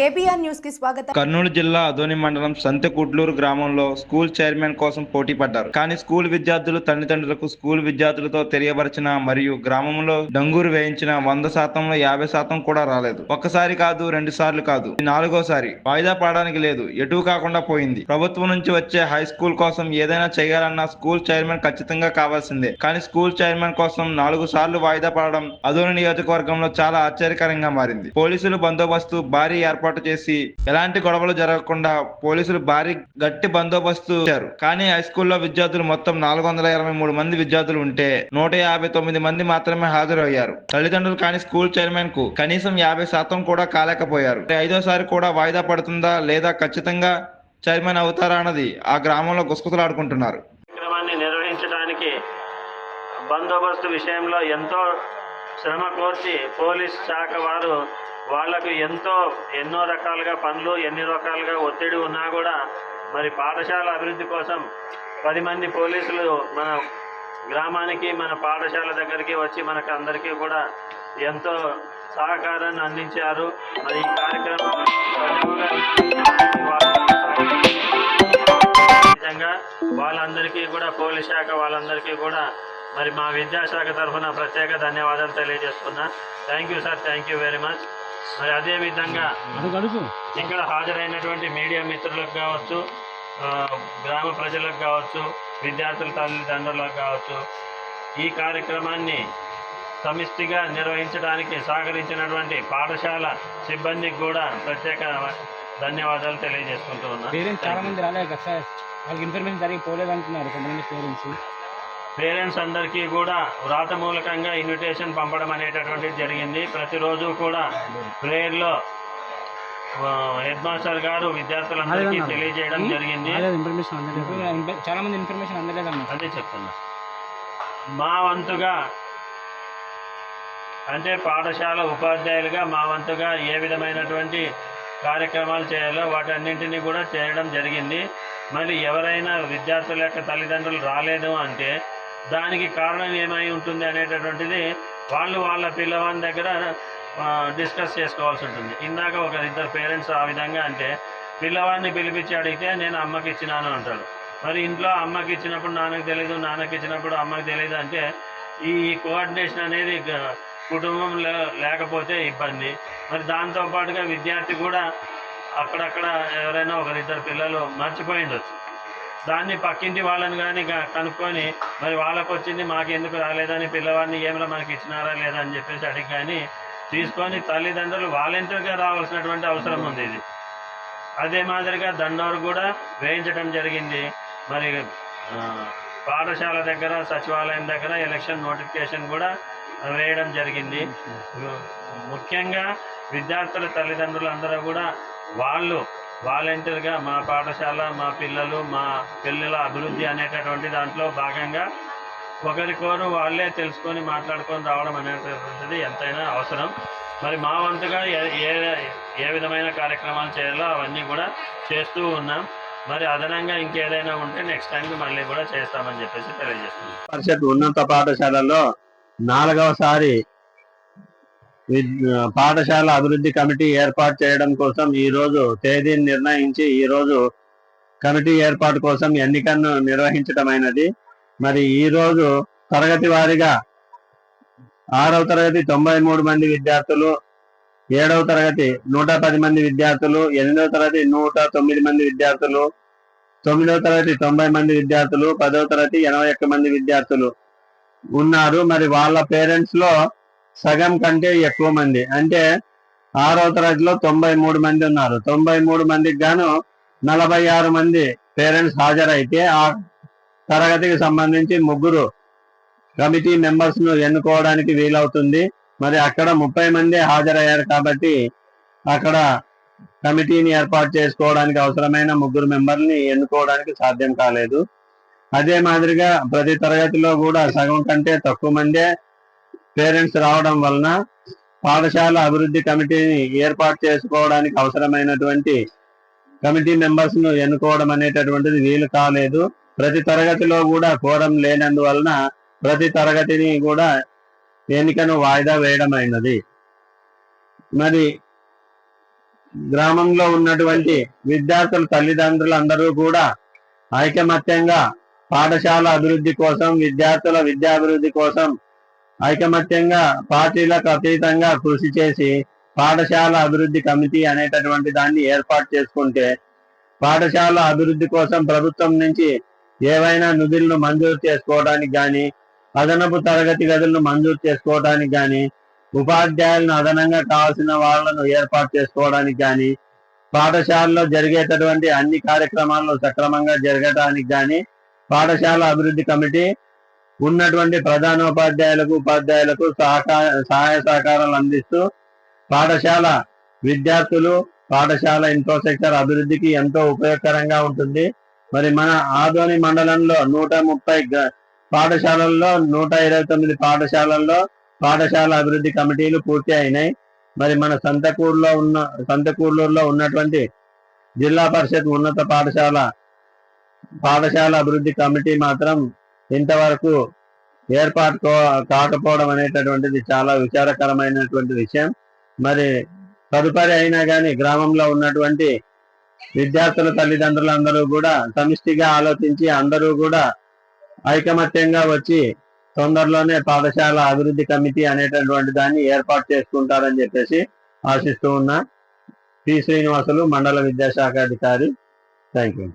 KBR న్యూస్కి స్వాగతం. కర్నూలు జిల్లా అదోని మండలం సంతకుట్లూరు గ్రామంలో స్కూల్ చైర్మన్ కోసం పోటీ పడ్డారు. కానీ స్కూల్ విద్యార్థులు తల్లిదండ్రులకు స్కూల్ విద్యార్థులతో తెలియపరిచిన మరియు గ్రామంలో డంగూరు వేయించిన వంద శాతంలో యాభై శాతం కూడా రాలేదు. ఒక్కసారి కాదు రెండు సార్లు కాదు. ఇది నాలుగోసారి వాయిదా పడడానికి లేదు. ఎటు కాకుండా పోయింది. ప్రభుత్వం నుంచి వచ్చే హై స్కూల్ కోసం ఏదైనా చేయాలన్నా స్కూల్ చైర్మన్ ఖచ్చితంగా కావాల్సిందే. కానీ స్కూల్ చైర్మన్ కోసం నాలుగు సార్లు వాయిదా పడడం అదోని నియోజకవర్గంలో చాలా ఆశ్చర్యకరంగా మారింది. పోలీసులు బందోబస్తు భారీ ఏర్పాటు చేసి ఎలాంటి గొడవలు జరగకుండా పోలీసులు భారీ గట్టి బందోబస్తు ఇచ్చారు కానీ హై స్కూల్లో విద్యార్థులు మొత్తం నాలుగు వందల ఇరవై మూడు మంది విద్యార్థులు ఉంటే నూట యాభై తొమ్మిది మంది మాత్రమే హాజరయ్యారు. తల్లిదండ్రులు కానీ స్కూల్ చైర్మన్కు కనీసం యాభై శాతం కూడా కాలేకపోయారు. ఐదోసారి కూడా వాయిదా పడుతుందా లేదా ఖచ్చితంగా చైర్మన్ అవుతారా అన్నది ఆ గ్రామంలో గుసగుసలాడుకుంటున్నారు. కార్యక్రమాన్ని నిర్వహించడానికి బందోబస్తు విషయంలో ఎంతో శ్రమ కోర్చి పోలీస్ శాఖ వారు వాళ్ళకు ఎంతో ఎన్నో రకాలుగా పనులు ఎన్ని రకాలుగా ఒత్తిడి ఉన్నా కూడా మరి పాఠశాల అభివృద్ధి కోసం పది మంది పోలీసులు మన గ్రామానికి మన పాఠశాల దగ్గరికి వచ్చి మనకు అందరికీ కూడా ఎంతో సహకారాన్ని అందించారు. మరి ఈ కార్యక్రమం విధంగా వాళ్ళందరికీ కూడా పోలీస్ శాఖ వాళ్ళందరికీ కూడా మరి మా విద్యాశాఖ తరఫున ప్రత్యేక ధన్యవాదాలు తెలియజేస్తున్నా. Thank you sir thank you very much మరి అదే విధంగా ఇక్కడ హాజరైనటువంటి మీడియా మిత్రులకు కావచ్చు గ్రామ ప్రజలకు కావచ్చు విద్యార్థుల తల్లిదండ్రులకు కావచ్చు ఈ కార్యక్రమాన్ని సమిష్టిగా నిర్వహించడానికి సహకరించినటువంటి పాఠశాల సిబ్బందికి కూడా ప్రత్యేక ధన్యవాదాలు తెలియజేసుకుంటూ పేరెంట్స్ చాలా మంది రాలేదు కదా సార్? వాళ్ళకి ఇన్ఫర్మేషన్ సరిగ్గా పోలేదు అంటున్నారు కొంతమంది పేరెంట్స్ పేరెంట్స్ అందరికీ కూడా వ్రాత మూలకంగా ఇన్విటేషన్ పంపడం అనేటటువంటిది జరిగింది. ప్రతిరోజు కూడా ప్రేయర్లో హెడ్ మాస్టర్ గారు విద్యార్థులందరికీ తెలియజేయడం జరిగింది. చాలా మంది ఇన్ఫర్మేషన్ అందలేదు అన్న అదే చెప్తున్నా. మా వంతుగా అంటే పాఠశాల ఉపాధ్యాయులుగా మా వంతుగా ఏ విధమైనటువంటి కార్యక్రమాలు చేయాలో వాటన్నింటినీ కూడా చేయడం జరిగింది. మరి ఎవరైనా విద్యార్థుల యొక్క తల్లిదండ్రులు రాలేదు అంటే దానికి కారణం ఏమై ఉంటుంది అనేటటువంటిది వాళ్ళు వాళ్ళ పిల్లవాని దగ్గర డిస్కస్ చేసుకోవాల్సి ఉంటుంది. ఇందాక ఒక ఇద్దరు పేరెంట్స్ ఆ విధంగా అంటే పిల్లవాడిని పిలిపించి అడిగితే నేను అమ్మకి ఇచ్చినాను అంటాడు మరి ఇంట్లో అమ్మకి ఇచ్చినప్పుడు నాన్నకి తెలియదు నాన్నకి ఇచ్చినప్పుడు అమ్మకి తెలియదు అంటే ఈ కోఆర్డినేషన్ అనేది కుటుంబంలో లేకపోతే ఇబ్బంది. మరి దాంతోపాటుగా విద్యార్థి కూడా అక్కడక్కడ ఎవరైనా ఒకరిద్దరు పిల్లలు మర్చిపోయిండొచ్చు దాన్ని పక్కింటి వాళ్ళని కానీ కనుక్కొని మరి వాళ్ళకు వచ్చింది మాకెందుకు రాలేదని పిల్లవాడిని ఏమైనా మనకి ఇచ్చినారా లేదా అని చెప్పేసి అడిగి కానీ తీసుకొని తల్లిదండ్రులు వాలంటీర్గా రావాల్సినటువంటి అవసరం ఉంది ఇది. అదే మాదిరిగా దండోరు కూడా వేయించడం జరిగింది. మరి పాఠశాల దగ్గర సచివాలయం దగ్గర ఎలక్షన్ నోటిఫికేషన్ కూడా వేయడం జరిగింది. ముఖ్యంగా విద్యార్థుల తల్లిదండ్రులు అందరూ కూడా వాళ్ళు వాలంటీర్గా మా పాఠశాల మా పిల్లలు మా పిల్లల అభివృద్ధి అనేటటువంటి దాంట్లో భాగంగా ఒకరికోరు వాళ్ళే తెలుసుకొని మాట్లాడుకొని రావడం అనేటటువంటిది ఎంతైనా అవసరం. మరి మా వంతుగా ఏ ఏ ఏ విధమైన కార్యక్రమాలు చేయాలో అవన్నీ కూడా చేస్తూ ఉన్నాం. మరి అదనంగా ఇంకేదైనా ఉంటే నెక్స్ట్ టైంకి మళ్ళీ కూడా చేస్తామని చెప్పేసి తెలియజేస్తున్నాం. పరిషత్ ఉన్నత పాఠశాలలో నాలుగవసారి పాఠశాల అభివృద్ధి కమిటీ ఏర్పాటు చేయడం కోసం ఈ రోజు తేదీని నిర్ణయించి ఈ రోజు కమిటీ ఏర్పాటు కోసం ఎన్నికను నిర్వహించటమైనది మరి ఈ రోజు తరగతి వారిగా ఆరవ తరగతి తొంభై మూడు మంది విద్యార్థులు ఏడవ తరగతి నూట పది మంది విద్యార్థులు ఎనిమిదవ తరగతి నూట తొమ్మిది మంది విద్యార్థులు తొమ్మిదవ తరగతి తొంభై మంది విద్యార్థులు పదవ తరగతి ఎనభై ఒక్క మంది విద్యార్థులు ఉన్నారు. మరి వాళ్ళ పేరెంట్స్లో సగం కంటే ఎక్కువ మంది. అంటే ఆరవ తరగతిలో తొంభై మూడు మంది ఉన్నారు. తొంభై మూడు మందికి గాను నలభై ఆరు మంది పేరెంట్స్ హాజరైతే ఆ తరగతికి సంబంధించి ముగ్గురు కమిటీ మెంబర్స్ను ఎన్నుకోవడానికి వీలవుతుంది. మరి అక్కడ ముప్పై మంది హాజరయ్యారు కాబట్టి అక్కడ కమిటీని ఏర్పాటు చేసుకోవడానికి అవసరమైన ముగ్గురు మెంబర్ని ఎన్నుకోవడానికి సాధ్యం కాలేదు. అదే మాదిరిగా ప్రతి తరగతిలో కూడా సగం కంటే తక్కువ మందే పేరెంట్స్ రావడం వలన పాఠశాల అభివృద్ధి కమిటీని ఏర్పాటు చేసుకోవడానికి అవసరమైనటువంటి కమిటీ మెంబర్స్ను ఎన్నుకోవడం అనేటటువంటిది వీలు కాలేదు. ప్రతి తరగతిలో కూడా కోరం లేనందువలన ప్రతి తరగతిని కూడా ఎన్నికను వాయిదా వేయడం అయినది మరి గ్రామంలో ఉన్నటువంటి విద్యార్థుల తల్లిదండ్రులందరూ కూడా ఐకమత్యంగా పాఠశాల అభివృద్ధి కోసం విద్యార్థుల విద్యాభివృద్ధి కోసం ఐకమత్యంగా పార్టీలకు అతీతంగా కృషి చేసి పాఠశాల అభివృద్ధి కమిటీ అనేటటువంటి దాన్ని ఏర్పాటు చేసుకుంటే పాఠశాల అభివృద్ధి కోసం ప్రభుత్వం నుంచి ఏవైనా నిధులను మంజూరు చేసుకోవడానికి కానీ అదనపు తరగతి గదులను మంజూరు చేసుకోవడానికి కానీ ఉపాధ్యాయులను అదనంగా కావాల్సిన వాళ్ళను ఏర్పాటు చేసుకోవడానికి కానీ పాఠశాలలో జరిగేటటువంటి అన్ని కార్యక్రమాలను సక్రమంగా జరగడానికి కానీ పాఠశాల అభివృద్ధి కమిటీ ఉన్నటువంటి ప్రధానోపాధ్యాయులకు ఉపాధ్యాయులకు సహకార సహాయ సహకారాలు అందిస్తూ పాఠశాల విద్యార్థులు పాఠశాల ఇన్ఫ్రాస్ట్రక్చర్ అభివృద్ధికి ఎంతో ఉపయోగకరంగా ఉంటుంది. మరి మన ఆదోని మండలంలో నూట ముప్పై గ- పాఠశాలల్లో నూట ఇరవై తొమ్మిది పాఠశాలల్లో పాఠశాల అభివృద్ధి కమిటీలు పూర్తి అయినాయి. మరి మన సంతకూరులో ఉన్న సంతకూరులో ఉన్నటువంటి జిల్లా పరిషత్ ఉన్నత పాఠశాల పాఠశాల అభివృద్ధి కమిటీ మాత్రం ఇంతవరకు ఏర్పాటు కాకపోవడం అనేటటువంటిది చాలా విచారకరమైనటువంటి విషయం. మరి తదుపరి అయినా కానీ గ్రామంలో ఉన్నటువంటి విద్యార్థుల తల్లిదండ్రులందరూ కూడా సమిష్టిగా ఆలోచించి అందరూ కూడా ఐకమత్యంగా వచ్చి తొందరలోనే పాఠశాల అభివృద్ధి కమిటీ అనేటటువంటి దాన్ని ఏర్పాటు చేసుకుంటారని చెప్పేసి ఆశిస్తూ ఉన్నా. పి శ్రీనివాసులు మండల విద్యాశాఖ అధికారి. Thank you